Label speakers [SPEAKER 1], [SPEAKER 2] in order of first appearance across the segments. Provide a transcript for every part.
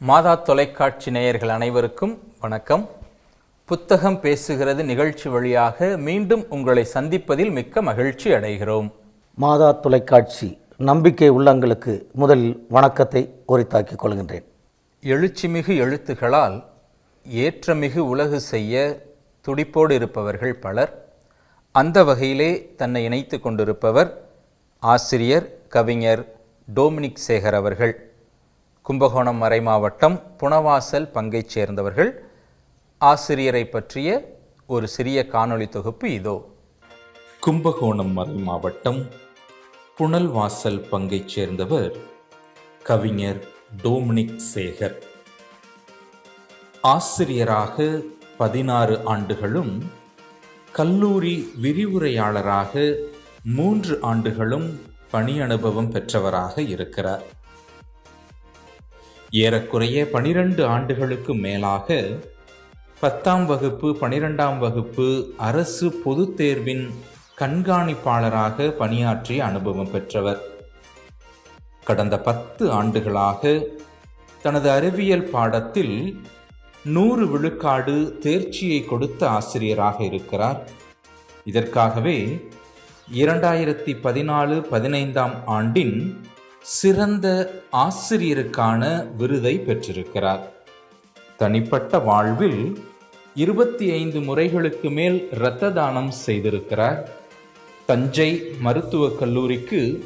[SPEAKER 1] மாதா தொலைக்காட்சி நேயர்கள் அனைவருக்கும் வணக்கம். புத்தகம் பேசுகிறது நிகழ்ச்சி வழியாக மீண்டும் உங்களை சந்திப்பதில் மிக்க மகிழ்ச்சி அடைகிறோம்.
[SPEAKER 2] மாதா தொலைக்காட்சி நம்பிக்கை உள்ளங்களுக்கு முதலில் வணக்கத்தை உரித்தாக்கிக் கொள்கின்றேன்.
[SPEAKER 1] எழுச்சிமிகு எழுத்துகளால் ஏற்றமிகு உலகு செய்ய துடிப்போடு இருப்பவர்கள் பலர் அந்த வகையிலே தன்னை இணைத்து கொண்டிருப்பவர் ஆசிரியர் கவிஞர் டோமினிக் சேகர் அவர்கள். கும்பகோணம் மறைமாவட்டம் புனவாசல் பங்கைச் சேர்ந்தவர்கள். ஆசிரியரை பற்றிய ஒரு சிறிய காணொளி தொகுப்பு இதோ. கும்பகோணம் மறை மாவட்டம் புனல்வாசல் பங்கைச் சேர்ந்தவர் கவிஞர் டோமினிக் சேகர். ஆசிரியராக பதினாறு ஆண்டுகளும் கல்லூரி விரிவுரையாளராக மூன்று ஆண்டுகளும் பணி அனுபவம் பெற்றவராக இருக்கிறார். ஏறக்குறைய பனிரெண்டு ஆண்டுகளுக்கு மேலாக பத்தாம் வகுப்பு பனிரெண்டாம் வகுப்பு அரசு பொதுத் தேர்வின் கண்காணிப்பாளராக பணியாற்றிய அனுபவம் பெற்றவர். கடந்த பத்து ஆண்டுகளாக தனது அறிவியல் பாடத்தில் நூறு விழுக்காடு தேர்ச்சியை கொடுத்த ஆசிரியராக இருக்கிறார். இதற்காகவே இரண்டாயிரத்தி பதினாலு பதினைந்தாம் ஆண்டின் சிறந்த ஆசிரியருக்கான விருதை பெற்றிருக்கிறார். தனிப்பட்ட வாழ்வில் இருபத்தி ஐந்து முறைகளுக்கு மேல் இரத்த தானம் செய்திருக்கிறார். தஞ்சை மருத்துவக் கல்லூரிக்கு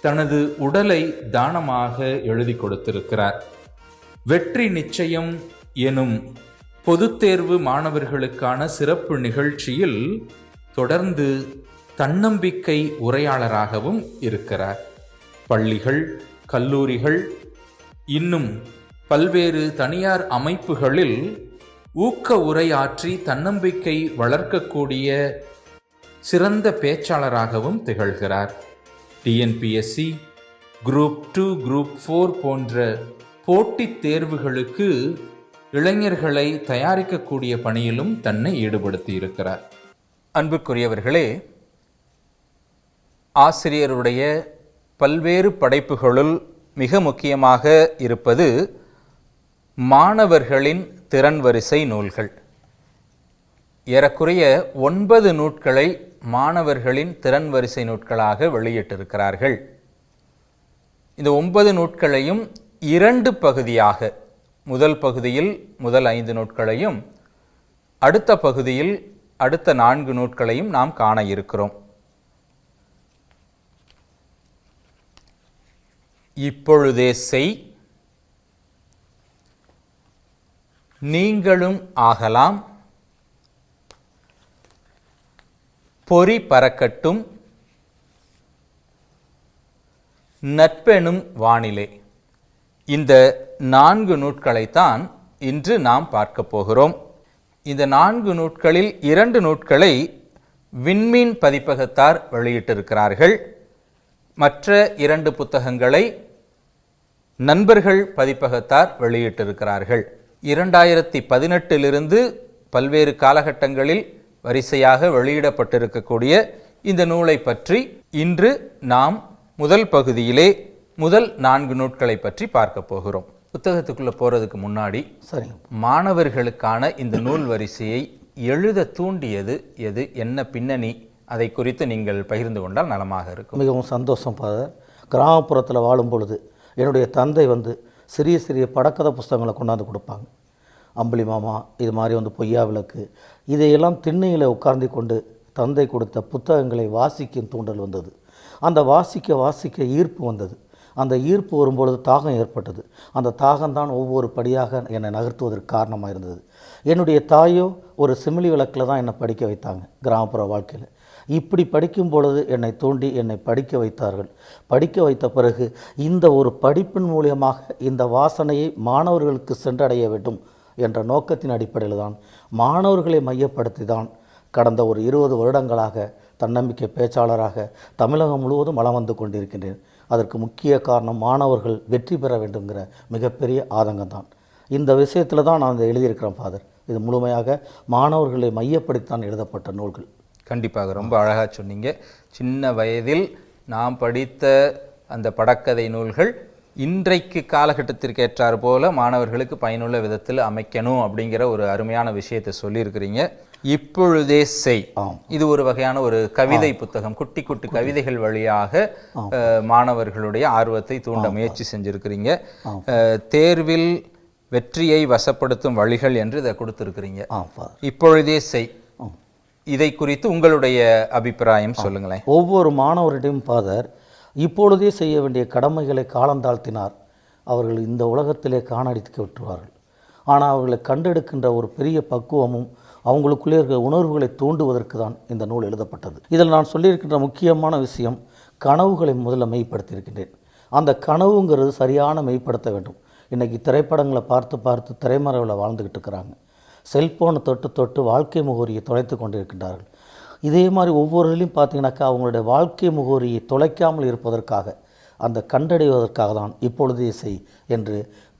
[SPEAKER 1] தனது உடலை தானமாக எழுதி கொடுத்திருக்கிறார். வெற்றி நிச்சயம் எனும் பொதுத் தேர்வு மாணவர்களுக்கான சிறப்பு நிகழ்ச்சியில் தொடர்ந்து தன்னம்பிக்கை உரையாளராகவும் இருக்கிறார். பள்ளிகள் கல்லூரிகள் இன்னும் பல்வேறு தனியார் அமைப்புகளில் ஊக்க உரையாற்றி தன்னம்பிக்கை வளர்க்கக்கூடிய சிறந்த பேச்சாளராகவும் திகழ்கிறார். TNPSC group two group four போன்ற போட்டித் தேர்வுகளுக்கு இளைஞர்களை தயாரிக்கக்கூடிய பணியிலும் தன்னை ஈடுபடுத்தி இருக்கிறார் அன்புக்குரியவர்களே ஆசிரியருடைய பல்வேறு படைப்புகளுள் மிக முக்கியமாக இருப்பது மாணவர்களின் திறன் வரிசை நூல்கள். ஏறக்குறைய ஒன்பது நூட்களை மாணவர்களின் திறன் வரிசை நூட்களாக வெளியிட்டிருக்கிறார்கள். இந்த ஒன்பது நூட்களையும் இரண்டு பகுதியாக முதல் பகுதியில் முதல் ஐந்து நூட்களையும் அடுத்த பகுதியில் அடுத்த நான்கு நூட்களையும் நாம் காண இருக்கிறோம். இப்பொழுதே செய் நீங்களும் ஆகலாம். பொறி பறக்கட்டும். நட்பெனும் வானிலை. இந்த நான்கு நூட்களைத்தான் இன்று நாம் பார்க்க போகிறோம். இந்த நான்கு நூட்களில் இரண்டு நூட்களை விண்மீன் பதிப்பகத்தார் வெளியிட்டிருக்கிறார்கள். மற்ற இரண்டு புத்தகங்களை நண்பர்கள் பதிப்பகத்தார் வெளியிட்டிருக்கிறார்கள். இரண்டாயிரத்தி பதினெட்டிலிருந்து பல்வேறு காலகட்டங்களில் வரிசையாக வெளியிடப்பட்டிருக்கக்கூடிய இந்த நூலை பற்றி இன்று நாம் முதல் பகுதியிலே முதல் நான்கு நூட்களை பற்றி பார்க்க போகிறோம். புத்தகத்துக்குள்ளே போகிறதுக்கு முன்னாடி
[SPEAKER 2] சரிங்க.
[SPEAKER 1] மாணவர்களுக்கான இந்த நூல் வரிசையை எழுத தூண்டியது எது என்ன பின்னணி அதை குறித்து நீங்கள் பகிர்ந்து கொண்டால் நலமாக இருக்கும்.
[SPEAKER 2] மிகவும் சந்தோஷம் ஃபாதர். கிராமப்புறத்தில் வாழும் பொழுது என்னுடைய தந்தை வந்து சிறிய சிறிய படக்கதை புஸ்தகங்களை கொண்டாந்து கொடுப்பாங்க. அம்புலி மாமா இது மாதிரி வந்து பொய்யா விளக்கு. இதையெல்லாம் திண்ணையில் உட்கார்ந்து கொண்டு தந்தை கொடுத்த புத்தகங்களை வாசிக்கும் தூண்டல் வந்தது. அந்த வாசிக்க வாசிக்க ஈர்ப்பு வந்தது. அந்த ஈர்ப்பு வரும்பொழுது தாகம் ஏற்பட்டது. அந்த தாகம்தான் ஒவ்வொரு படியாக என்னை நகர்த்துவதற்கு காரணமாக இருந்தது. என்னுடைய தாயோ ஒரு சிமிலி விளக்கில் தான் என்னை படிக்க வைத்தாங்க கிராமப்புற வாழ்க்கையில். இப்படி படிக்கும் பொழுது என்னை தூண்டி என்னை படிக்க வைத்தார்கள். படிக்க வைத்த பிறகு இந்த ஒரு படிப்பின் மூலியமாக இந்த வாசனையை மாணவர்களுக்கு சென்றடைய வேண்டும் என்ற நோக்கத்தின் அடிப்படையில் தான் மாணவர்களை மையப்படுத்தி தான் கடந்த ஒரு இருபது வருடங்களாக தன்னம்பிக்கை பேச்சாளராக தமிழகம் முழுவதும் வளம் வந்து கொண்டிருக்கின்றேன். அதற்கு முக்கிய காரணம் மாணவர்கள் வெற்றி பெற வேண்டுங்கிற மிகப்பெரிய ஆதங்கம் தான் இந்த விஷயத்தில் தான் நான் இதை எழுதியிருக்கிறேன் ஃபாதர் இது முழுமையாக மாணவர்களை மையப்படுத்தித்தான் எழுதப்பட்ட நூல்கள்.
[SPEAKER 1] கண்டிப்பாக ரொம்ப அழகாக சொன்னீங்க. சின்ன வயதில் நாம் படித்த அந்த படக்கதை நூல்கள் இன்றைக்கு காலகட்டத்திற்கு ஏற்றாறு போல மாணவர்களுக்கு பயனுள்ள விதத்தில் அமைக்கணும் அப்படிங்கிற ஒரு அருமையான விஷயத்தை சொல்லியிருக்கிறீங்க. இப்பொழுதே செய். இது ஒரு வகையான ஒரு கவிதை புத்தகம். குட்டி குட்டி கவிதைகள் வழியாக மாணவர்களுடைய ஆர்வத்தை தூண்ட முயற்சி செஞ்சிருக்கிறீங்க. தேர்வில் வெற்றியை வசப்படுத்தும் வழிகள் என்று இதை கொடுத்துருக்கிறீங்க. இப்பொழுதே செய். இதை குறித்து உங்களுடைய அபிப்பிராயம் சொல்லுங்களேன்.
[SPEAKER 2] ஒவ்வொரு மாணவரிடையும் ஃபாதர் இப்பொழுதே செய்ய வேண்டிய கடமைகளை காலந்தாழ்த்தினார் அவர்கள் இந்த உலகத்திலே காணடித்து விட்டுருவார்கள் ஆனால் அவர்களை கண்டெடுக்கின்ற ஒரு பெரிய பக்குவமும் அவங்களுக்குள்ளே இருக்கிற உணர்வுகளை தூண்டுவதற்கு தான் இந்த நூல் எழுதப்பட்டது. இதில் நான் சொல்லியிருக்கின்ற முக்கியமான விஷயம் கனவுகளை முதல்ல மெய்ப்படுத்தியிருக்கின்றேன். அந்த கனவுங்கிறது சரியான மெய்ப்படுத்த வேண்டும். இன்றைக்கி திரைப்படங்களை பார்த்து பார்த்து திரைமறைவில் வாழ்ந்துக்கிட்டு இருக்கிறாங்க. செல்போனை தொட்டு தொட்டு வாழ்க்கை முகவரியை தொலைத்து கொண்டிருக்கின்றார்கள். இதே மாதிரி ஒவ்வொருலையும் பார்த்தீங்கன்னாக்கா அவங்களுடைய வாழ்க்கை முகவரியை தொலைக்காமல் இருப்பதற்காக அந்த கண்டடைவதற்காக தான் இப்பொழுதே செய் என்று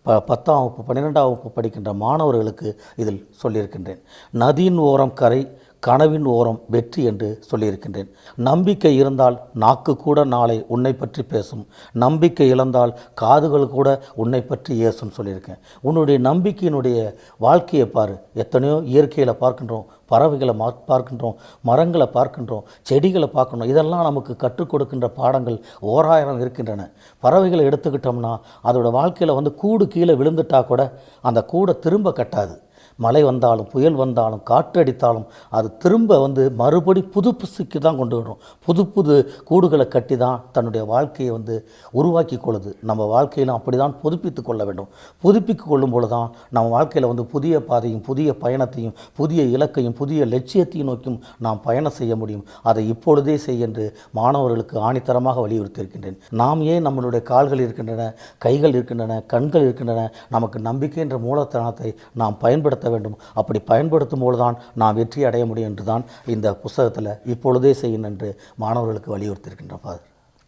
[SPEAKER 2] ப பத்தாம் வகுப்பு பன்னிரெண்டாம் வகுப்பு படிக்கின்ற மாணவர்களுக்கு இதில் சொல்லியிருக்கின்றேன். நதியின் ஓரம் கரை கனவின் ஓரம் வெற்றி என்று சொல்லியிருக்கின்றேன். நம்பிக்கை இருந்தால் நாக்கு கூட நாளை உன்னை பற்றி பேசும். நம்பிக்கை இழந்தால் காதுகள் கூட உன்னை பற்றி ஏசும் சொல்லியிருக்கேன். உன்னுடைய நம்பிக்கையினுடைய வாழ்க்கையை பாரு. எத்தனையோ இயற்கையில் பார்க்கின்றோம் பறவைகளை மா பார்க்கின்றோம் மரங்களை பார்க்கின்றோம் செடிகளை பார்க்கணும் இதெல்லாம் நமக்கு கற்றுக் கொடுக்கின்ற பாடங்கள் ஓராயிரம் இருக்கின்றன. பறவைகளை எடுத்துக்கிட்டோம்னா அதோடய வாழ்க்கையில் வந்து கூடு கீழே விழுந்துட்டா கூட அந்த கூடை திரும்ப கட்டாது. மழை வந்தாலும் புயல் வந்தாலும் காற்று அடித்தாலும் அது திரும்ப வந்து மறுபடி புது புதுக்கு தான் கொண்டு வரும். புது புது கூடுகளை கட்டி தான் தன்னுடைய வாழ்க்கையை வந்து உருவாக்கி கொள்ளுது. நம்ம வாழ்க்கையிலும் அப்படி தான் புதுப்பித்து கொள்ள வேண்டும். புதுப்பித்து கொள்ளும் பொழுது தான் நம்ம வாழ்க்கையில் வந்து புதிய பாதையும் புதிய பயணத்தையும் புதிய இலக்கையும் புதிய லட்சியத்தையும் நோக்கியும் நாம் பயணம் செய்ய முடியும். அதை இப்பொழுதே செய் என்று மாணவர்களுக்கு ஆணித்தரமாக வலியுறுத்தியிருக்கின்றேன். நாம் ஏன் நம்மளுடைய கால்கள் இருக்கின்றன கைகள் இருக்கின்றன கண்கள் இருக்கின்றன நமக்கு நம்பிக்கை என்ற மூலத்தனத்தை நாம் பயன்படுத்த வேண்டும். அப்படி பயன்படுத்தும் போது தான் நாம் வெற்றி அடைய முடியும் என்று தான் இந்த புஸ்தகத்தில் இப்பொழுதே செய்யும் என்று மாணவர்களுக்கு வலியுறுத்தியிருக்கின்ற ஃபாதர்.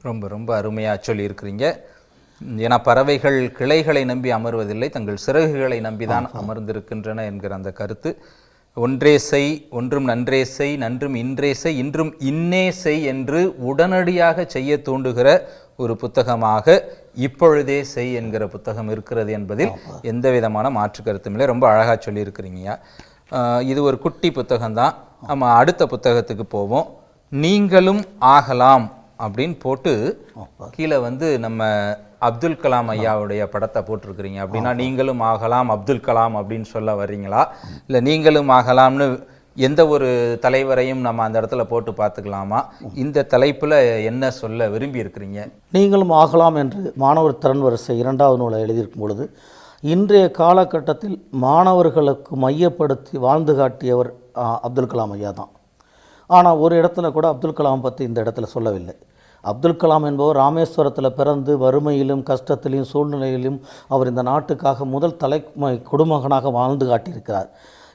[SPEAKER 1] ரொம்ப ரொம்ப அருமையாக சொல்லியிருக்கிறீங்க. ஏன்னா பறவைகள் கிளைகளை நம்பி அமர்வதில்லை தங்கள் சிறகுகளை நம்பிதான் அமர்ந்திருக்கின்றன என்கிற அந்த கருத்து. ஒன்றே செய் ஒன்றும் நன்றே செய் நன்றும் இன்றே செய் இன்றும் இன்னே செய் என்று உடனடியாக செய்ய தூண்டுகிற ஒரு புத்தகமாக இப்பொழுதே செய் என்கிற புத்தகம் இருக்கிறது என்பதில் எந்த விதமான மாற்று கருத்தும் இல்லை. ரொம்ப அழகாக சொல்லியிருக்கிறீங்கய்யா. இது ஒரு குட்டி புத்தகம்தான். நம்ம அடுத்த புத்தகத்துக்கு போவோம். நீங்களும் ஆகலாம் அப்படின்னு போட்டு கீழே வந்து நம்ம அப்துல் கலாம் ஐயாவுடைய படத்தை போட்டிருக்கிறீங்க. அப்படின்னா நீங்களும் ஆகலாம் அப்துல் கலாம் அப்படின்னு சொல்ல வர்றீங்களா? இல்லை நீங்களும் ஆகலாம்னு எந்த ஒரு தலைவரையும் நம்ம அந்த இடத்துல போட்டு பார்த்துக்கலாமா? இந்த தலைப்பில் என்ன சொல்ல விரும்பி இருக்கிறீங்க
[SPEAKER 2] நீங்களும் ஆகலாம் என்று மாணவர் திறன் வரிசை இரண்டாவது நூலை எழுதியிருக்கும் பொழுது இன்றைய காலகட்டத்தில் மாணவர்களுக்கு மையப்படுத்தி வாழ்ந்து காட்டியவர் அப்துல் கலாம் ஐயா தான். ஆனால் ஒரு இடத்துல கூட அப்துல் கலாம் பற்றி இந்த இடத்துல சொல்லவில்லை. அப்துல் கலாம் என்பவர் ராமேஸ்வரத்தில் பிறந்து வறுமையிலும் கஷ்டத்திலும் சூழ்நிலையிலும் அவர் இந்த நாட்டுக்காக முதல் தலைமை குடும்பகனாக வாழ்ந்து காட்டியிருக்கிறார்.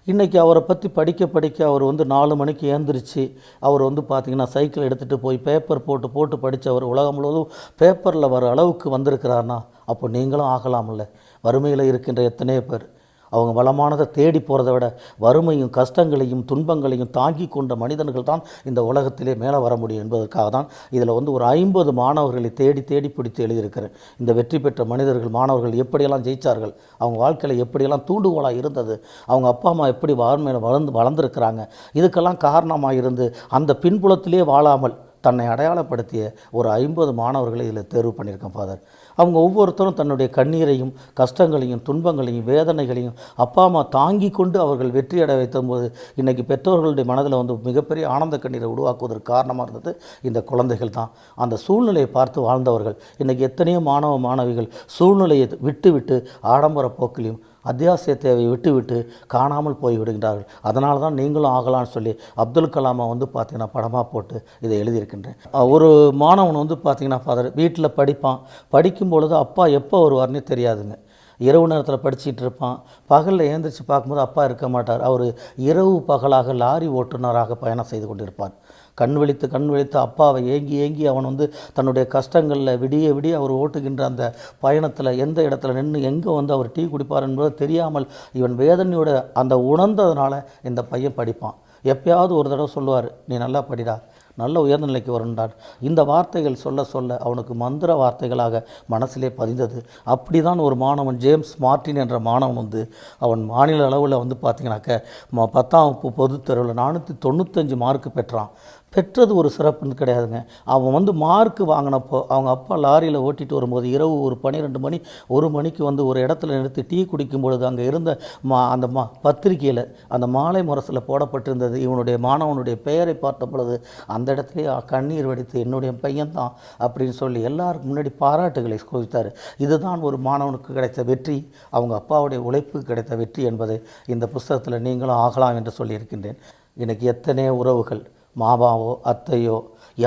[SPEAKER 2] இன்றைக்கி அவரை பற்றி படிக்க படிக்க அவர் வந்து நாலு மணிக்கு ஏந்திரிச்சு அவர் வந்து பார்த்திங்கன்னா சைக்கிள் எடுத்துகிட்டு போய் பேப்பர் போட்டு போட்டு படித்தவர் உலகம் முழுவதும் பேப்பரில் வர அளவுக்கு வந்திருக்கிறார்னா அப்போ நீங்களும் ஆகலாம்ல. வறுமையில் இருக்கின்ற எத்தனையோ பேர். அவங்க வளமானதை தேடி போகிறத விட வறுமையும் கஷ்டங்களையும் துன்பங்களையும் தாங்கி கொண்ட மனிதர்கள் தான் இந்த உலகத்திலே மேலே வர முடியும் என்பதற்காக தான் இதில் வந்து ஒரு ஐம்பது மாணவர்களை தேடி தேடி பிடித்து எழுதியிருக்கிறேன். இந்த வெற்றி பெற்ற மனிதர்கள் மாணவர்கள் எப்படியெல்லாம் ஜெயித்தார்கள் அவங்க வாழ்க்கையில் எப்படியெல்லாம் தூண்டுகோலாக இருந்தது அவங்க அப்பா அம்மா எப்படி வாழ்மையில் வளர்ந்து வளர்ந்துருக்கிறாங்க இதுக்கெல்லாம் காரணமாக இருந்து அந்த பின்புலத்திலே வாழாமல் தன்னை அடையாளப்படுத்திய ஒரு ஐம்பது மாணவர்களை இதில் தேர்வு பண்ணியிருக்கேன் ஃபாதர் அவங்க ஒவ்வொருத்தரும் தன்னுடைய கண்ணீரையும் கஷ்டங்களையும் துன்பங்களையும் வேதனைகளையும் அப்பா அம்மா தாங்கி கொண்டு அவர்கள் வெற்றியடை வைத்தபோது இன்றைக்கி பெற்றோர்களுடைய மனதில் வந்து மிகப்பெரிய ஆனந்த கண்ணீரை உருவாக்குவதற்கு காரணமாக இருந்தது இந்த குழந்தைகள் தான். அந்த சூழ்நிலையை பார்த்து வாழ்ந்தவர்கள் இன்றைக்கி எத்தனையோ மாணவ மாணவிகள் சூழ்நிலையை விட்டு விட்டு ஆடம்பர போக்கிலையும் அத்தியாவசிய தேவையை விட்டு விட்டு காணாமல் போய் விடுகின்றார்கள் அதனால தான் நீங்களும் ஆகலாம்னு சொல்லி அப்துல் கலாமை வந்து பார்த்தீங்கன்னா படமாக போட்டு இதை எழுதியிருக்கின்றேன். ஒரு மாணவன் வந்து பார்த்தீங்கன்னா ஃபாதர் வீட்டில் படிப்பான். படிக்கும் பொழுது அப்பா எப்போ வருவார்னே தெரியாதுங்க. இரவு நேரத்தில் படிச்சுட்டு இருப்பான். பகலில் ஏந்திரிச்சு பார்க்கும்போது அப்பா இருக்க மாட்டார். அவர் இரவு பகலாக லாரி ஓட்டுநராக பயணம் செய்து கொண்டிருப்பார். கண் விழித்து கண் விழித்து அப்பாவை ஏங்கி ஏங்கி அவன் வந்து தன்னுடைய கஷ்டங்களில் விடிய விடிய அவர் ஓட்டுகின்ற அந்த பயணத்தில் எந்த இடத்துல நின்று எங்கே வந்து அவர் டீ குடிப்பார் என்பது தெரியாமல் இவன் வேதனையோட அந்த உணர்ந்ததுனால இந்த பையன் படிப்பான். எப்பயாவது ஒரு தடவை சொல்லுவார் நீ நல்லா படிடா நல்ல உயர்ந்த நிலைக்கு வருண்டான் இந்த வார்த்தைகள் சொல்ல சொல்ல அவனுக்கு மந்திர வார்த்தைகளாக மனசிலே பதிந்தது. அப்படிதான் ஒரு மாணவன் ஜேம்ஸ் மார்ட்டின் என்ற மாணவன் வந்து அவன் மாநில அளவில் வந்து பார்த்தீங்கன்னாக்க ம- பத்தாம் வகுப்பு பொதுத் தேர்வில் நானூற்றி தொண்ணூத்தஞ்சு மார்க் பெற்றான். பெற்றது ஒரு சிறப்புன்னு கிடையாதுங்க. அவன் வந்து மார்க் வாங்கினப்போ அவங்க அப்பா லாரியில் ஓட்டிகிட்டு வரும்போது இரவு ஒரு பன்னிரெண்டு மணி ஒரு மணிக்கு வந்து ஒரு இடத்துல நிறுத்தி டீ குடிக்கும் பொழுது அங்கே இருந்த மா அந்த மா பத்திரிக்கையில் அந்த மாலை முரசில் போடப்பட்டிருந்தது. இவனுடைய மாணவனுடைய பெயரை பார்த்த பொழுது அந்த இடத்துலேயே கண்ணீர் வடித்து என்னுடைய பையன்தான் அப்படின்னு சொல்லி எல்லாருக்கும் முன்னாடி பாராட்டுகளை குவித்தார் இதுதான் ஒரு மாணவனுக்கு கிடைத்த வெற்றி அவங்க அப்பாவுடைய உழைப்பு கிடைத்த வெற்றி என்பதை இந்த புஸ்தகத்தில் நீங்களும் ஆகலாம் என்று சொல்லியிருக்கின்றேன். எனக்கு எத்தனையோ உறவுகள் மாமாவோ அத்தையோ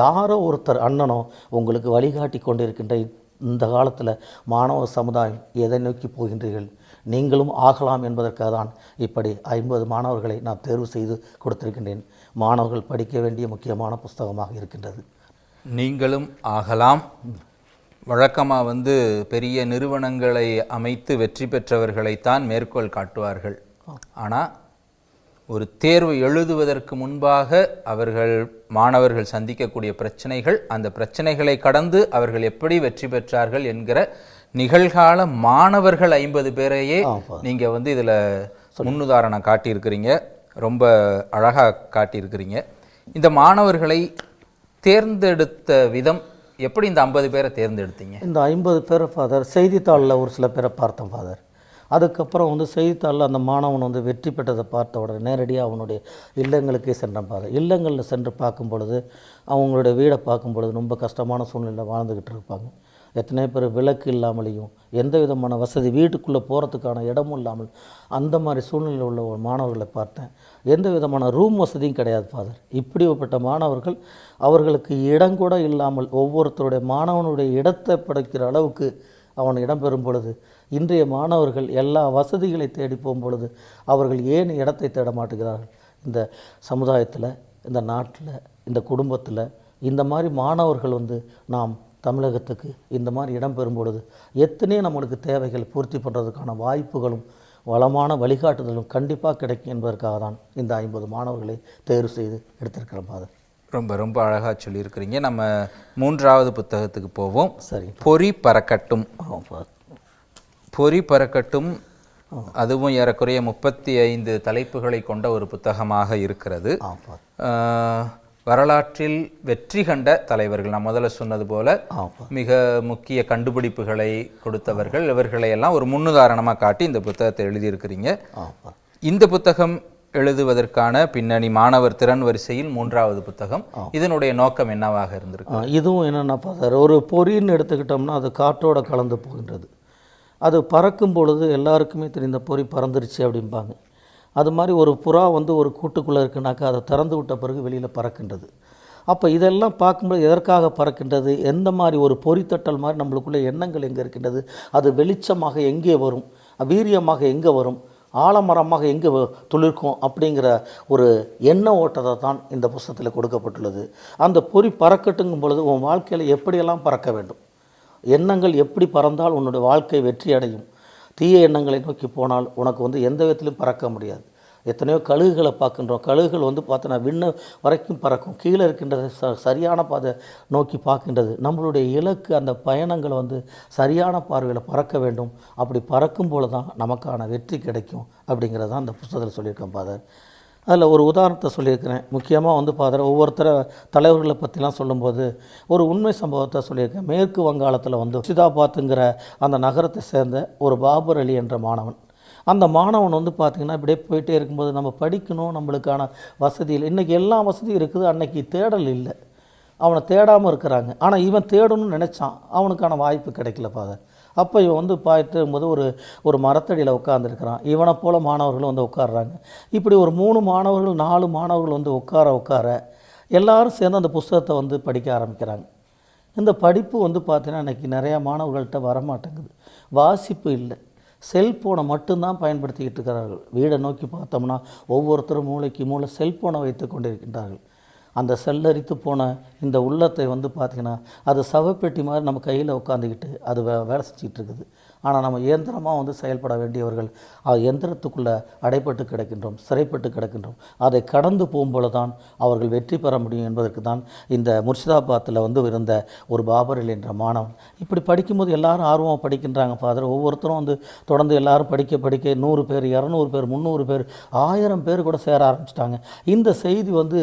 [SPEAKER 2] யாரோ ஒருத்தர் அண்ணனோ உங்களுக்கு வழிகாட்டி கொண்டிருக்கின்ற இந்த காலத்தில் மாணவ சமுதாயம் எதை நோக்கி போகின்றீர்கள்? நீங்களும் ஆகலாம் என்பதற்காக தான் இப்படி ஐம்பது மாணவர்களை நான் தேர்வு செய்து கொடுத்திருக்கின்றேன். மாணவர்கள் படிக்க வேண்டிய முக்கியமான புஸ்தகமாக இருக்கின்றது.
[SPEAKER 1] நீங்களும் ஆகலாம். வழக்கமாக வந்து பெரிய நிறுவனங்களை அமைத்து வெற்றி பெற்றவர்களைத்தான் மேற்கோள் காட்டுவார்கள். ஆனால் ஒரு தேர்வு எழுதுவதற்கு முன்பாக அவர்கள் மாணவர்கள் சந்திக்கக்கூடிய பிரச்சனைகள் அந்த பிரச்சனைகளை கடந்து அவர்கள் எப்படி வெற்றி பெற்றார்கள் என்கிற நிகழ்கால மாணவர்கள் ஐம்பது பேரையே நீங்க வந்து இதுல முன்னுதாரணம் காட்டியிருக்கிறீங்க. ரொம்ப அழகா காட்டியிருக்கிறீங்க. இந்த மாணவர்களை தேர்ந்தெடுத்த விதம் எப்படி இந்த ஐம்பது பேரை தேர்ந்தெடுத்தீங்க?
[SPEAKER 2] இந்த ஐம்பது பேரை ஃபாதர் செய்தித்தாளில் ஒரு சில பேரை பார்த்தேன் ஃபாதர் அதுக்கப்புறம் வந்து செய்தித்தாளில் அந்த மாணவன் வந்து வெற்றி பெற்றதை பார்த்த உடனே நேரடியாக அவனுடைய இல்லங்களுக்கே சென்ற ஃபாதர் இல்லங்களில் சென்று பார்க்கும் பொழுது அவங்களுடைய வீடை பார்க்கும் பொழுது ரொம்ப கஷ்டமான சூழ்நிலையில் வாழ்ந்துக்கிட்டு இருப்பாங்க. எத்தனை பேர் விளக்கு இல்லாமலேயும் எந்த விதமான வசதி வீட்டுக்குள்ளே போகிறதுக்கான இடமும் இல்லாமல் அந்த மாதிரி சூழ்நிலையில் உள்ள ஒரு மாணவர்களை பார்த்தேன். எந்த விதமான ரூம் வசதியும் கிடையாது ஃபாதர். இப்படிப்பட்ட மாணவர்கள் அவர்களுக்கு இடம் கூட இல்லாமல் ஒவ்வொருத்தருடைய மாணவனுடைய இடத்தை படைக்கிற அளவுக்கு அவன் இடம்பெறும் பொழுது இன்றைய மாணவர்கள் எல்லா வசதிகளை தேடி போகும் பொழுது அவர்கள் ஏன் இடத்தை தேட மாட்டுகிறார்கள்? இந்த சமுதாயத்தில் இந்த நாட்டில் இந்த குடும்பத்தில் இந்த மாதிரி மாணவர்கள் வந்து நாம் தமிழகத்துக்கு இந்த மாதிரி இடம் பெறும் பொழுது எத்தனையோ நம்மளுக்கு தேவைகள் பூர்த்தி பண்ணுறதுக்கான வாய்ப்புகளும் வளமான வழிகாட்டுதலும் கண்டிப்பாக கிடைக்கும் என்பதற்காக தான் இந்த ஐம்பது மாணவர்களை தேர்வு செய்து எடுத்திருக்கிறேன் ஃபாதர்.
[SPEAKER 1] ரொம்ப ரொம்ப அழகா சொல்லியிருக்கிறீங்க. நம்ம மூன்றாவது புத்தகத்துக்கு போவோம்.
[SPEAKER 2] சரி
[SPEAKER 1] பொறி பறக்கட்டும். பொறி பறக்கட்டும் அதுவும் ஏறக்குறைய முப்பத்தி ஐந்து தலைப்புகளை கொண்ட ஒரு புத்தகமாக இருக்கிறது. வரலாற்றில் வெற்றி கண்ட தலைவர்கள். நான் முதல்ல சொன்னது போல மிக முக்கிய கண்டுபிடிப்புகளை கொடுத்தவர்கள். இவர்களை எல்லாம் ஒரு முன்னுதாரணமாக காட்டி இந்த புத்தகத்தை எழுதியிருக்கிறீங்க. இந்த புத்தகம் எழுதுவதற்கான பின்னணி மாணவர் திறன் வரிசையில் மூன்றாவது புத்தகம். இதனுடைய நோக்கம் என்னவாக இருந்திருக்கு
[SPEAKER 2] இதுவும் என்னென்னா ஃபாதர் ஒரு பொறின்னு எடுத்துக்கிட்டோம்னா அது காற்றோட கலந்து போகின்றது. அது பறக்கும் பொழுது எல்லாருக்குமே தெரியும் இந்த பொறி பறந்துருச்சு அப்படிம்பாங்க. அது மாதிரி ஒரு புறா வந்து ஒரு கூட்டுக்குள்ளே இருக்குனாக்கா அதை திறந்து விட்ட பிறகு வெளியில் பறக்கின்றது. அப்போ இதெல்லாம் பார்க்கும்போது எதற்காக பறக்கின்றது? எந்த மாதிரி ஒரு பொறித்தட்டல் மாதிரி நம்மளுக்குள்ள எண்ணங்கள் எங்கே இருக்கின்றது? அது வெளிச்சமாக எங்கே வரும்? வீரியமாக எங்கே வரும்? ஆலமரமாக எங்கே துளிர்க்கும் அப்படிங்கிற ஒரு எண்ண ஓட்டத்தை தான் இந்த புஸ்தகத்தில் கொடுக்கப்பட்டுள்ளது. அந்த பொறி பறக்கட்டுங்கும் பொழுது உன் வாழ்க்கையில் எப்படியெல்லாம் பறக்க வேண்டும்? எண்ணங்கள் எப்படி பறந்தால் உன்னுடைய வாழ்க்கை வெற்றி அடையும் தீய எண்ணங்களை நோக்கி போனால் உனக்கு வந்து எந்த விதத்திலும் பறக்க முடியாது. எத்தனையோ கழுகுகளை பார்க்கின்றோம். கழுகுகள் வந்து பார்த்தோன்னா விண்ண வரைக்கும் பறக்கும். கீழே இருக்கின்றது ச சரியான பாதை நோக்கி பார்க்கின்றது. நம்மளுடைய இலக்கு அந்த பயணங்களை வந்து சரியான பார்வையில் பறக்க வேண்டும். அப்படி பறக்கும் போல தான் நமக்கான வெற்றி கிடைக்கும் அப்படிங்கிறது தான் அந்த புத்தகத்தில் சொல்லியிருக்கேன் ஃபாதர். அதில் ஒரு உதாரணத்தை சொல்லியிருக்கிறேன். முக்கியமாக வந்து ஃபாதர் ஒவ்வொருத்தர தலைவர்களை பற்றிலாம் சொல்லும்போது ஒரு உண்மை சம்பவத்தை சொல்லியிருக்கேன். மேற்கு வங்காளத்தில் வந்து சிதாபாத்துங்கிற அந்த நகரத்தை சேர்ந்த ஒரு பாபர் அலி என்ற மாணவன் அந்த மாணவன் வந்து பார்த்திங்கன்னா இப்படியே போயிட்டே இருக்கும்போது நம்ம படிக்கணும் நம்மளுக்கான வசதியில் இன்றைக்கி எல்லா வசதியும் இருக்குது அன்னைக்கு தேடல் இல்லை. அவனை தேடாமல் இருக்கிறாங்க. ஆனால் இவன் தேடணும்னு நினச்சான். அவனுக்கான வாய்ப்பு கிடைக்கல ஃபாதர் அப்போ இவன் வந்து பார்த்துட்டு இருக்கும்போது ஒரு ஒரு மரத்தடியில் உட்காந்துருக்கிறான் இவனை போல் மாணவர்களும் வந்து உட்காடுறாங்க இப்படி ஒரு மூணு மாணவர்கள் நாலு மாணவர்கள் வந்து உட்கார உட்கார எல்லாரும் சேர்ந்து அந்த புஸ்தகத்தை வந்து படிக்க ஆரம்பிக்கிறாங்க. இந்த படிப்பு வந்து பார்த்தீங்கன்னா இன்றைக்கி நிறையா மாணவர்கள்ட்ட வரமாட்டேங்குது. வாசிப்பு இல்லை. செல்ஃபோனை மட்டும்தான் பயன்படுத்திக்கிட்டு இருக்கிறார்கள். வீடை நோக்கி பார்த்தோம்னா ஒவ்வொருத்தரும் மூளைக்கு மூளை செல்ஃபோனை வைத்து கொண்டிருக்கின்றார்கள். அந்த செல்லரித்து போன இந்த உள்ளத்தை வந்து பார்த்திங்கன்னா அது சவப்பெட்டி மாதிரி நம்ம கையில் உட்காந்துக்கிட்டு அது வே வேலை செஞ்சுட்டு இருக்குது ஆனால் நம்ம இயந்திரமாக வந்து செயல்பட வேண்டியவர்கள் அது எந்திரத்துக்குள்ளே அடைப்பட்டு கிடக்கின்றோம் சிறைப்பட்டு கிடக்கின்றோம். அதை கடந்து போகும்போது தான் அவர்கள் வெற்றி பெற முடியும் என்பதற்கு தான் இந்த முர்ஷிதாபாத்தில் வந்து இருந்த ஒரு பாபரில் என்ற மாணவன். இப்படி படிக்கும்போது எல்லாரும் ஆர்வமாக படிக்கின்றாங்க ஃபாதர். ஒவ்வொருத்தரும் வந்து தொடர்ந்து எல்லாரும் படிக்க படிக்க நூறு பேர் இரநூறு பேர் முந்நூறு பேர் ஆயிரம் பேர் கூட சேர ஆரம்பிச்சிட்டாங்க. இந்த செய்தி வந்து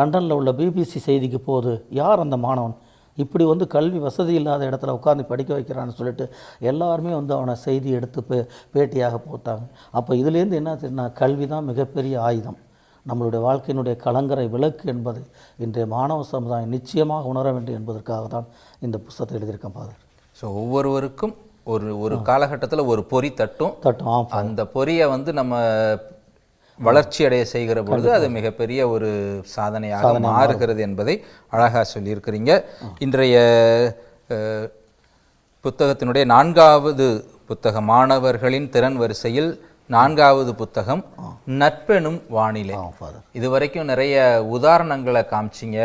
[SPEAKER 2] லண்டன் லண்டனில் உள்ள பிபிசி செய்திக்கு போகுது யார் அந்த மாணவன்? இப்படி வந்து கல்வி வசதி இல்லாத இடத்துல உட்காந்து படிக்க வைக்கிறான்னு சொல்லிட்டு எல்லாருமே வந்து அவனை செய்தி எடுத்து பே பேட்டியாக போட்டாங்க. அப்போ இதுலேருந்து என்ன தெரியும்னா கல்வி தான் மிகப்பெரிய ஆயுதம். நம்மளுடைய வாழ்க்கையினுடைய கலங்கரை விளக்கு என்பதை இன்றைய மாணவ சமுதாயம் நிச்சயமாக உணர வேண்டும் என்பதற்காக தான் இந்த புஸ்தகத்தை எழுதியிருக்கேன் ஃபாதர்.
[SPEAKER 1] ஸோ ஒவ்வொருவருக்கும் ஒரு ஒரு காலகட்டத்தில் ஒரு பொறி தட்டும்.
[SPEAKER 2] தட்டும்
[SPEAKER 1] அந்த பொறியை வந்து நம்ம வளர்ச்சி அடைய செய்கிற பொழுது அது மிகப்பெரிய ஒரு சாதனையாக மாறுகிறது என்பதை அழகாக சொல்லியிருக்கிறீங்க. இன்றைய புத்தகத்தினுடைய நான்காவது புத்தகம் மாணவர்களின் திறன் வரிசையில் நான்காவது புத்தகம் நட்பெனும் வானிலை.
[SPEAKER 2] ஆ ஃபாதர்.
[SPEAKER 1] இதுவரைக்கும் நிறைய உதாரணங்களை காமிச்சிங்க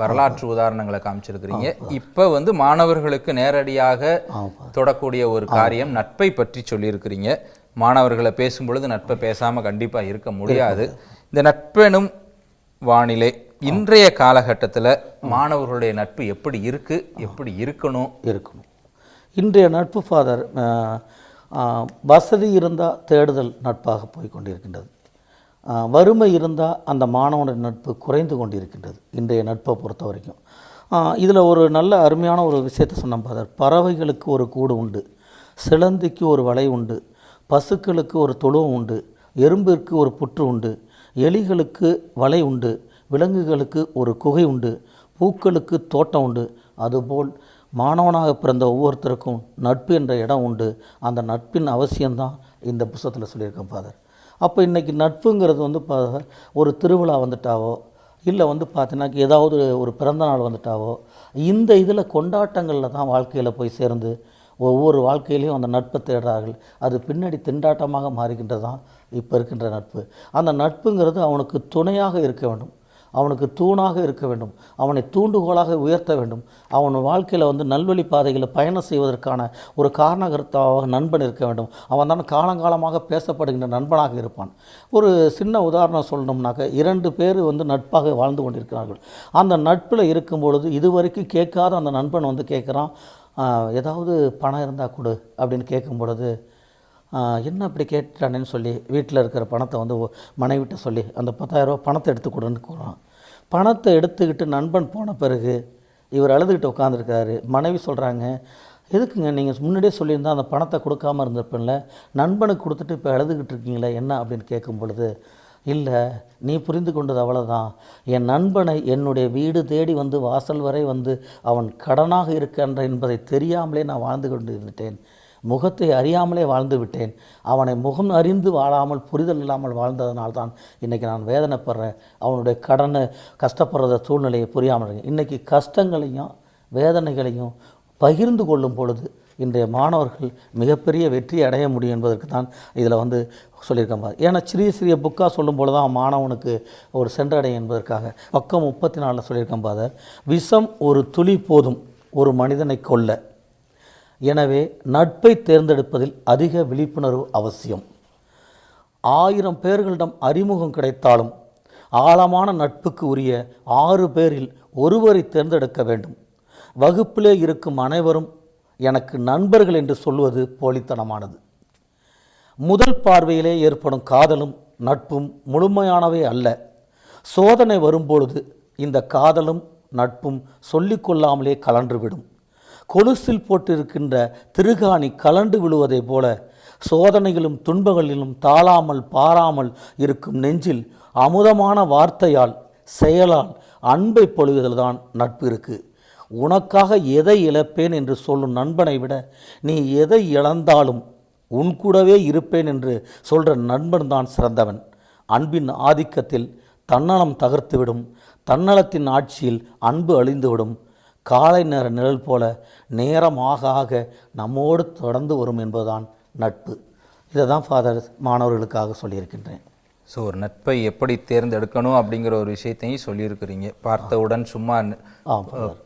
[SPEAKER 1] வரலாற்று உதாரணங்களை காமிச்சிருக்கிறீங்க. இப்போ வந்து மாணவர்களுக்கு நேரடியாக தொடக்கூடிய ஒரு காரியம் நட்பை பற்றி சொல்லியிருக்கிறீங்க. மாணவர்களை பேசும்பொழுது நட்பை பேசாம கண்டிப்பா இருக்க முடியாது. இந்த நட்பெனும் வானிலை இன்றைய காலகட்டத்துல மாணவர்களுடைய நட்பு எப்படி இருக்கு எப்படி இருக்கணும்?
[SPEAKER 2] இருக்கணும். இன்றைய நட்பு ஃபாதர் வசதி இருந்தால் தேடுதல் நட்பாக போய் கொண்டிருக்கின்றது வறுமை இருந்தால் அந்த மாணவனுடைய நட்பு குறைந்து கொண்டிருக்கின்றது இன்றைய நட்பை பொறுத்த வரைக்கும். இதில் ஒரு நல்ல அருமையான ஒரு விஷயத்தை சொன்னேன் ஃபாதர். பறவைகளுக்கு ஒரு கூடு உண்டு சிலந்திக்கு ஒரு வலை உண்டு பசுக்களுக்கு ஒரு தொழுவம் உண்டு எறும்பிற்கு ஒரு புற்று உண்டு எலிகளுக்கு வலை உண்டு விலங்குகளுக்கு ஒரு குகை உண்டு பூக்களுக்கு தோட்டம் உண்டு. அதுபோல் மாணவனாக பிறந்த ஒவ்வொருத்தருக்கும் நட்பு என்ற இடம் உண்டு. அந்த நட்பின் அவசியம்தான் இந்த புஸ்தகத்தில் சொல்லியிருக்கேன் ஃபாதர் அப்போ இன்றைக்கி நட்புங்கிறது வந்து பா ஒரு திருவிழா வந்துட்டாவோ இல்லை வந்து பார்த்தீங்கன்னா ஏதாவது ஒரு பிறந்த நாள் வந்துட்டாவோ இந்த இதில் கொண்டாட்டங்களில் தான் வாழ்க்கையில் போய் சேர்ந்து ஒவ்வொரு வாழ்க்கையிலையும் அந்த நட்பை தேடுறார்கள். அது பின்னாடி திண்டாட்டமாக மாறுகின்றது? தான் இப்போ இருக்கின்ற நட்பு. அந்த நட்புங்கிறது அவனுக்கு துணையாக இருக்க வேண்டும். அவனுக்கு தூணாக இருக்க வேண்டும். அவனை தூண்டுகோலாக உயர்த்த வேண்டும். அவன் வாழ்க்கையில் வந்து நல்வழி பாதைகளை பயணம் செய்வதற்கான ஒரு காரணகர்த்தாவாக நண்பன் இருக்க வேண்டும். அவன் தான் காலங்காலமாக பேசப்படுகின்ற நண்பனாக இருப்பான். ஒரு சின்ன உதாரணம் சொல்லணும்னாக்க இரண்டு பேர் வந்து நட்பாக வாழ்ந்து கொண்டிருக்கிறார்கள். அந்த நட்பில் இருக்கும் பொழுது இதுவரைக்கும் கேட்காத அந்த நண்பன் வந்து கேட்குறான் ஏதாவது பணம் இருந்தால் கொடு அப்படின்னு கேட்கும் பொழுது என்ன அப்படி கேட்டுட்டானேன்னு சொல்லி வீட்டில் இருக்கிற பணத்தை வந்து மனைவிட்ட சொல்லி அந்த பத்தாயிரரூபா பணத்தை எடுத்து கொடுன்னு கூறான் பணத்தை எடுத்துக்கிட்டு நண்பன் போன பிறகு இவர் அழுதுகிட்டு உட்காந்துருக்காரு மனைவி சொல்கிறாங்க எதுக்குங்க நீங்கள் முன்னாடியே சொல்லியிருந்தா அந்த பணத்தை கொடுக்காம இருந்திருப்பேன்ல நண்பனுக்கு கொடுத்துட்டு இப்போ அழுதுகிட்டு இருக்கீங்களே என்ன? அப்படின்னு கேட்கும் பொழுது இல்லை நீ புரிந்து கொண்டது அவ்வளோதான் என் நண்பனை என்னுடைய வீடு தேடி வந்து வாசல் வரை வந்து அவன் கடனாக இருக்கின்ற என்பதை தெரியாமலே நான் வாழ்ந்து கொண்டு இருந்துட்டேன் முகத்தை அறியாமலே வாழ்ந்து விட்டேன். அவனை முகம் அறிந்து வாழாமல் புரிதல் இல்லாமல் வாழ்ந்ததனால் தான் இன்றைக்கி நான் வேதனைப்படுறேன். அவனுடைய கடனை கஷ்டப்படுற சூழ்நிலையை புரியாமல் இருக்கேன். இன்றைக்கி கஷ்டங்களையும் வேதனைகளையும் பகிர்ந்து கொள்ளும் பொழுது இன்றைய மாணவர்கள் மிகப்பெரிய வெற்றி அடைய முடியும் என்பதற்கு தான் இதில் வந்து சொல்லியிருக்கேன் பாரு. ஏன்னா சிறிய சிறிய புக்காக சொல்லும் தான் மாணவனுக்கு ஒரு சென்றடையும் என்பதற்காக. பக்கம் முப்பத்தி நாலில் சொல்லியிருக்கேன் பாதர் விஷம் ஒரு துளி போதும் ஒரு மனிதனை கொல்ல. எனவே நட்பை தேர்ந்தெடுப்பதில் அதிக விழிப்புணர்வு அவசியம். ஆயிரம் பேர்களிடம் அறிமுகம் கிடைத்தாலும் ஆழமான நட்புக்கு உரிய ஆறு பேரில் ஒருவரை தேர்ந்தெடுக்க வேண்டும். வகுப்பிலே இருக்கும் அனைவரும் எனக்கு நண்பர்கள் என்று சொல்வது போலித்தனமானது. முதல் பார்வையிலே ஏற்படும் காதலும் நட்பும் முழுமையானவை அல்ல. சோதனை வரும்பொழுது இந்த காதலும் நட்பும் சொல்லிக்கொள்ளாமலே கலன்றுவிடும். கொலுசில் போட்டிருக்கின்ற திருகாணி கலண்டு விழுவதைப் போல சோதனைகளும் துன்பங்களிலும் தாழாமல் பாராமல் இருக்கும் நெஞ்சில் அமுதமான வார்த்தையால் செயலால் அன்பை பொழுவதில்தான் நட்பு இருக்குது உனக்காக எதை இழப்பேன் என்று சொல்லும் நண்பனை விட நீ எதை இழந்தாலும் உன் கூடவே இருப்பேன் என்று சொல்கிற நண்பன் தான் சிறந்தவன். அன்பின் ஆதிக்கத்தில் தன்னலம் தகர்த்துவிடும். தன்னலத்தின் ஆட்சியில் அன்பு அழிந்துவிடும். காலை நேர நிழல் போல நேரம் ஆக ஆக நம்மோடு தொடர்ந்து வரும் என்பதுதான் நட்பு. இதை தான் ஃபாதர் மாணவர்களுக்காக சொல்லியிருக்கின்றேன்.
[SPEAKER 1] ஸோ ஒரு நட்பை எப்படி தேர்ந்தெடுக்கணும் அப்படிங்கிற ஒரு விஷயத்தையும் சொல்லியிருக்கிறீங்க. பார்த்தவுடன் சும்மா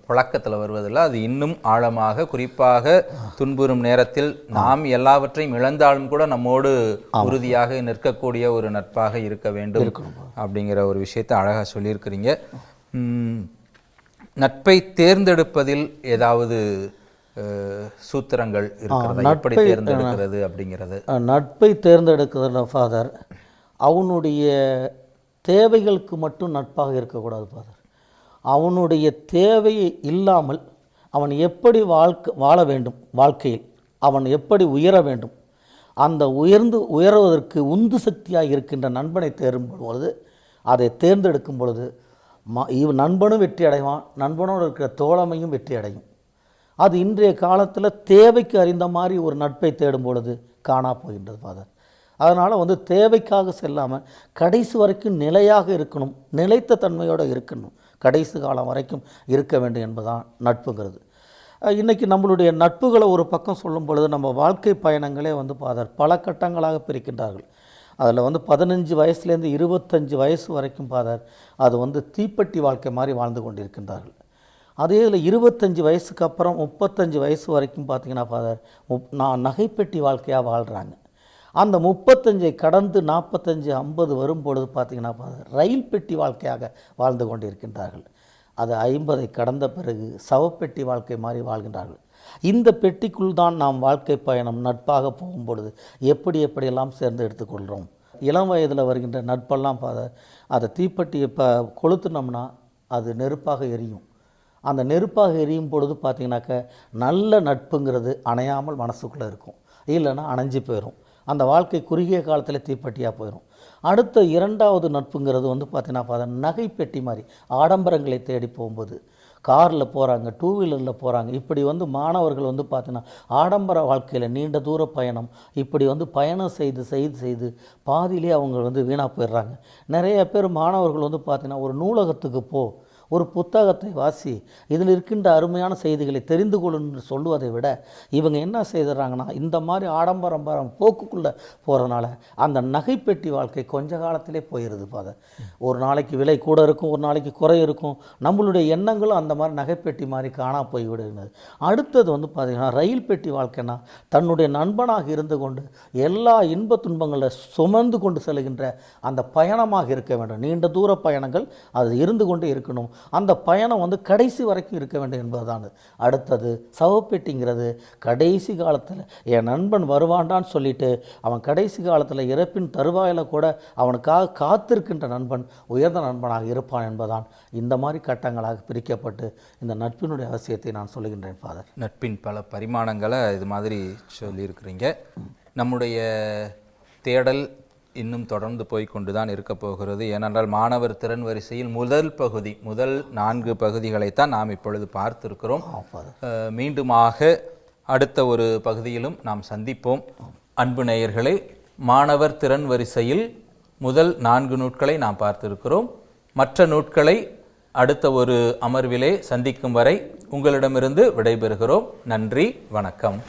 [SPEAKER 1] புழக்கத்தில் வருவதில்லை. அது இன்னும் ஆழமாக குறிப்பாக துன்புறும் நேரத்தில் நாம் எல்லாவற்றையும் இழந்தாலும் கூட நம்மோடு உறுதியாக நிற்கக்கூடிய ஒரு நட்பாக இருக்க வேண்டும் அப்படிங்கிற ஒரு விஷயத்தை அழகாக சொல்லியிருக்கிறீங்க. நட்பை தேர்ந்தெடுப்பதில் ஏதாவது சூத்திரங்கள் இருக்கிறதா? எப்படி தேர்ந்தெடுக்கிறது அப்படிங்கிறது.
[SPEAKER 2] நட்பை தேர்ந்தெடுக்கிறதுல ஃபாதர் அவனுடைய தேவைகளுக்கு மட்டும் நட்பாக இருக்கக்கூடாது ஃபாதர். அவனுடைய தேவை இல்லாமல் அவன் எப்படி வாழ்க்கை வாழ வேண்டும் வாழ்க்கையில்? அவன் எப்படி உயர வேண்டும்? அந்த உயர்ந்து உயர்வதற்கு உந்து சக்தியாக இருக்கின்ற நண்பனை தேடும் பொழுது அதை தேர்ந்தெடுக்கும் பொழுது ம இவ் நண்பனும் வெற்றி அடைவான் நண்பனோடு இருக்கிற தோழமையும் வெற்றி அடையும். அது இன்றைய காலத்தில் தேவைக்கு அறிந்த மாதிரி ஒரு நட்பை தேடும் பொழுது காணா போகின்றது ஃபாதர். அதனால் வந்து தேவைக்காக செல்லாமல் கடைசி வரைக்கும் நிலையாக இருக்கணும் நிலைத்த தன்மையோடு இருக்கணும். கடைசி காலம் வரைக்கும் இருக்க வேண்டும் என்பதுதான் நட்புங்கிறது. இன்றைக்கி நம்மளுடைய நட்புகளை ஒரு பக்கம் சொல்லும் பொழுது நம்ம வாழ்க்கை பயணங்களே வந்து பாதர் பல கட்டங்களாக பிரிக்கின்றார்கள். அதில் வந்து பதினஞ்சு வயசுலேருந்து இருபத்தஞ்சு வயசு வரைக்கும் பாதர் அது வந்து தீப்பெட்டி வாழ்க்கை மாதிரி வாழ்ந்து கொண்டிருக்கின்றார்கள். அதே இதில் இருபத்தஞ்சி வயசுக்கு அப்புறம் முப்பத்தஞ்சு வயசு வரைக்கும் பார்த்தீங்கன்னா ஃபாதர் முப் நான் நகைப்பெட்டி வாழ்க்கையாக வாழ்கிறாங்க அந்த முப்பத்தஞ்சை கடந்து நாற்பத்தஞ்சு ஐம்பது வரும் பொழுது பார்த்தீங்கன்னா ரயில் பெட்டி வாழ்க்கையாக வாழ்ந்து கொண்டிருக்கின்றார்கள். அது ஐம்பதை கடந்த பிறகு சவப்பெட்டி வாழ்க்கை மாதிரி வாழ்கின்றார்கள். இந்த பெட்டிக்குள் தான் நாம் வாழ்க்கை பயணம் நட்பாக போகும் பொழுது எப்படி எப்படியெல்லாம் சேர்ந்து எடுத்துக்கொள்கிறோம் இளம் வயதில் வருகின்ற நட்பெல்லாம் பார்த்த அதை தீப்பெட்டியை இப்போ கொளுத்துனோம்னா அது நெருப்பாக எரியும். அந்த நெருப்பாக எரியும் பொழுது பார்த்திங்கனாக்க நல்ல நட்புங்கிறது அணையாமல் மனசுக்குள்ளே இருக்கும். இல்லைன்னா அணைஞ்சு போயிடும் அந்த வாழ்க்கை குறுகிய காலத்தில் தீப்பெட்டியாக போயிடும் அடுத்த இரண்டாவது நட்புங்கிறது வந்து பார்த்தீங்கன்னா பார்த்தா நகைப்பெட்டி மாதிரி ஆடம்பரங்களை தேடி போகும்போது. காரில் போகிறாங்க டூ வீலரில் போகிறாங்க இப்படி வந்து மாணவர்கள் வந்து பார்த்தீங்கன்னா ஆடம்பர வாழ்க்கையில் நீண்ட தூர பயணம் இப்படி வந்து பயணம் செய்து செய்து செய்து பாதியிலே அவங்க வந்து வீணாக போயிடுறாங்க. நிறைய பேர் மாணவர்கள் வந்து பார்த்தீங்கன்னா ஒரு நூலகத்துக்கு போ ஒரு புத்தகத்தை வாசி இதில் இருக்கின்ற அருமையான செய்திகளை தெரிந்து கொள்ளுன்னு சொல்லுவதை விட இவங்க என்ன செய்துறாங்கன்னா இந்த மாதிரி ஆடம்பரம் பரம் போக்குக்குள்ளே போகிறனால அந்த நகைப்பெட்டி வாழ்க்கை கொஞ்ச காலத்திலே போயிடுது பாதை ஒரு நாளைக்கு விலை கூட இருக்கும் ஒரு நாளைக்கு குறை இருக்கும். நம்மளுடைய எண்ணங்களும் அந்த மாதிரி நகைப்பெட்டி மாதிரி காணா போய் விடுகிறது அடுத்தது வந்து பார்த்திங்கன்னா ரயில் பெட்டி வாழ்க்கைனா தன்னுடைய நண்பனாக இருந்து கொண்டு எல்லா இன்ப துன்பங்களை சுமந்து கொண்டு செல்கின்ற அந்த பயணமாக இருக்க வேண்டும். நீண்ட தூர பயணங்கள் அது இருந்து கொண்டே இருக்கணும். அந்த பயணம் வந்து கடைசி வரைக்கும் இருக்க வேண்டும் என்பதுதான். அடுத்தது சவப்பெட்டிங்கிறது. கடைசி காலத்தில் என் நண்பன் வருவான்டான்னு சொல்லிட்டு அவன் கடைசி காலத்தில் இறப்பின் தருவாயில் கூட அவனுக்காக காத்திருக்கின்ற நண்பன் உயர்ந்த நண்பனாக இருப்பான் என்பதான் இந்த மாதிரி கட்டங்களாக பிரிக்கப்பட்டு இந்த நட்பினுடைய அவசியத்தை நான் சொல்லுகின்றேன் ஃபாதர்
[SPEAKER 1] நட்பின் பல பரிமாணங்களை இது மாதிரி சொல்லியிருக்கிறீங்க. நம்முடைய தேடல் இன்னும் தொடர்ந்து போய் கொண்டு தான் இருக்க போகிறது. ஏனென்றால் மாணவர் திறன் வரிசையில் முதல் பகுதி முதல் நான்கு பகுதிகளைத்தான் நாம் இப்பொழுது பார்த்திருக்கிறோம். மீண்டுமாக அடுத்த ஒரு பகுதியிலும் நாம் சந்திப்போம். அன்பு நேயர்களே மாணவர் திறன் வரிசையில் முதல் நான்கு நூட்களை நாம் பார்த்திருக்கிறோம். மற்ற நூட்களை அடுத்த ஒரு அமர்விலே சந்திக்கும் வரை உங்களிடமிருந்து விடைபெறுகிறோம். நன்றி வணக்கம்.